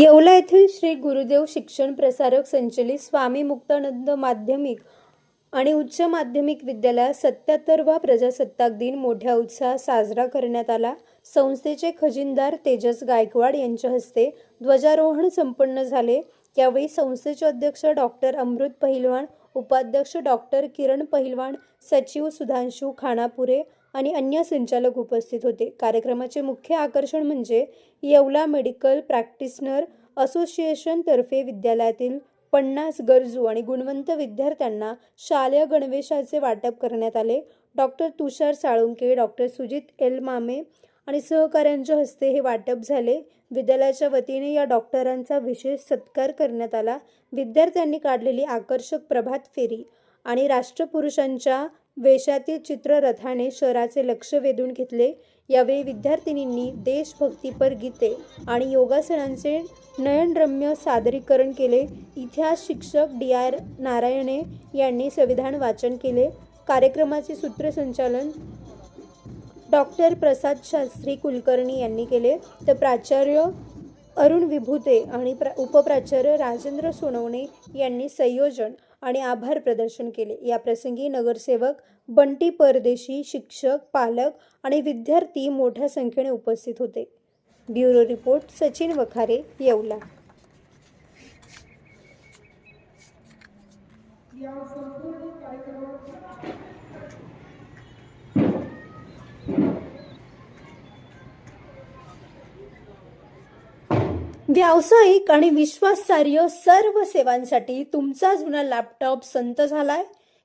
येवला येथील श्री गुरुदेव शिक्षण प्रसारक संचलित स्वामी मुक्तानंद माध्यमिक आणि उच्च माध्यमिक विद्यालयात सत्याहत्तरवा प्रजासत्ताक दिन मोठ्या उत्साहात साजरा करण्यात आला. संस्थेचे खजिनदार तेजस गायकवाड यांच्या हस्ते ध्वजारोहण संपन्न झाले. यावेळी संस्थेचे अध्यक्ष डॉक्टर अमृत पहिलवान उपाध्यक्ष डॉक्टर किरण पहिलवान सचिव सुधांशू खानापुरे आणि अन्य संचालक उपस्थित होते. कार्यक्रमाचे मुख्य आकर्षण म्हणजे येवला मेडिकल प्रॅक्टिशनर असोसिएशनतर्फे विद्यालयातील पन्नास गरजू आणि गुणवंत विद्यार्थ्यांना शालेय गणवेशाचे वाटप करण्यात आले. Doctor Tushar Salunke doctor Sujit L. Mame आणि सहकाऱ्यांच्या हस्ते हे वाटप झाले. विद्यालयाच्या वतीने या डॉक्टरांचा विशेष सत्कार करण्यात आला. विद्यार्थ्यांनी काढलेली आकर्षक प्रभात फेरी आणि राष्ट्रपुरुषांच्या वेशातील चित्ररथाने शहराचे लक्ष वेधून घेतले. यावेळी विद्यार्थिनींनी देशभक्तीपर गीते आणि योगासनांचे नयनरम्य सादरीकरण केले. इतिहास शिक्षक डी आर नारायणे यांनी संविधान वाचन केले. कार्यक्रमाचे सूत्रसंचालन डॉक्टर प्रसाद शास्त्री कुलकर्णी यांनी केले. तर प्राचार्य अरुण विभूते आणि प्रा उपप्राचार्य राजेंद्र सोनवणे यांनी संयोजन आणि आभार प्रदर्शन केले. या प्रसंगी नगरसेवक बंटी परदेशी शिक्षक पालक आणि विद्यार्थी मोठ्या संख्येने उपस्थित होते. Bureau report Sachin Wakhare Yeola. व्यावसायिक आणि विश्वासार्ह सर्व सेवांसाठी तुमचा जुना लॅपटॉप संत झालाय?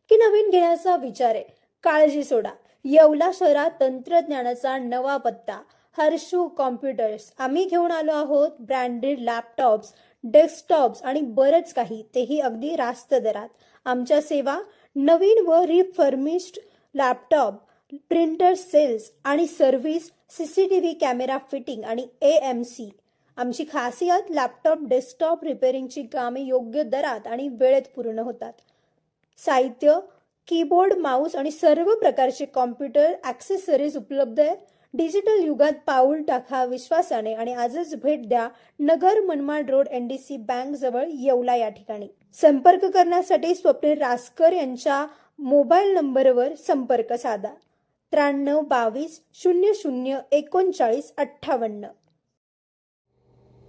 की नवीन घेण्याचा विचार आहे? काळजी सोडा. येवला शहरात तंत्रज्ञानाचा नवा पत्ता. हर्षू कॉम्प्युटर्स. आम्ही घेऊन आलो आहोत ब्रँडेड लॅपटॉप्स डेस्कटॉप्स आणि बरंच काही. तेही अगदी रास्त दरात. आमच्या सेवा नवीन व रिफर्मिश्ड लॅपटॉप प्रिंटर सेल्स आणि सर्व्हिस सीसीटीव्ही कॅमेरा फिटिंग आणि ए एम सी आमची खासियत लॅपटॉप डेस्कटॉप रिपेअरिंगची कामे योग्य दरात आणि वेळेत पूर्ण होतात. साहित्य कीबोर्ड माऊस आणि सर्व प्रकारचे कॉम्प्युटर ॲक्सेसरीज उपलब्ध आहे डिजिटल युगात पाऊल टाका विश्वासाने आणि आजच भेट द्या Nagar Manmad road N D C bank जवळ येवला या ठिकाणी. संपर्क करण्यासाठी स्वप्नील रासकर यांच्या मोबाईल नंबरवर संपर्क साधा. त्र्याण्णव बावीस शून्य शून्य एकोणचाळीस अठ्ठावन्न.